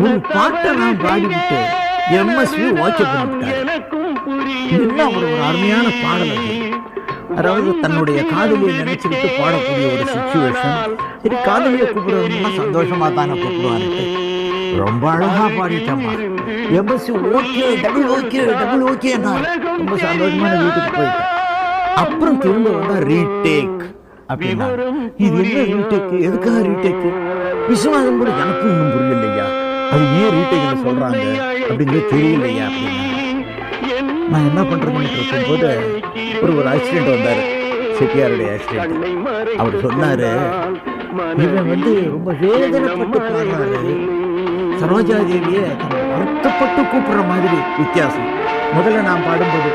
ஒரு பாட்டை நான் பாடிவிட்டு எம்எஸ்வி ஓகே பண்ணிவிட்டாரு என்ன ஒரு அருமையான பாடல் அது. அதாவது தன்னுடைய காதலியை நினைச்சுக்கிட்டு பாடக்கூடிய ஒரு சுச்சுவேஷன் சரி காதலியை கூப்பிடுறதுனா சந்தோஷமா தானே கூப்பிடுவாரு ரொம்ப அழகா பாடிட்டம்மா. MSc okay double okay double okay ரொம்ப சந்தோஷமான வீட்டுக்கு போயிட்டேன் அப்புறம் திரும்ப வந்தா ரீடேக் அப்படின்னா இது என்ன ரீடேக் எதுக்காக ரீடேக் விஸ்வநாதன் கூட ஒன்றும் புரியலையா? அது ஏன் ரீடேக்னு சொல்கிறாங்க அப்படிங்கிறது தெரியலையா அப்படின்னு. நான் என்ன பண்ணுறேன்னு இருக்கும்போது ஒரு ஒரு ஆக்சிடென்ட் வந்தார். செட்டியாருடைய ஆக்சிடென்ட் அவர் சொன்னார் இவன் வந்து ரொம்ப வேதனைப்பட்டு பாடுறாரு சரோஜா தேவியை வருத்தப்பட்டு கூப்பிடுற மாதிரி வித்தியாசம். முதல்ல நான் பாடும்போது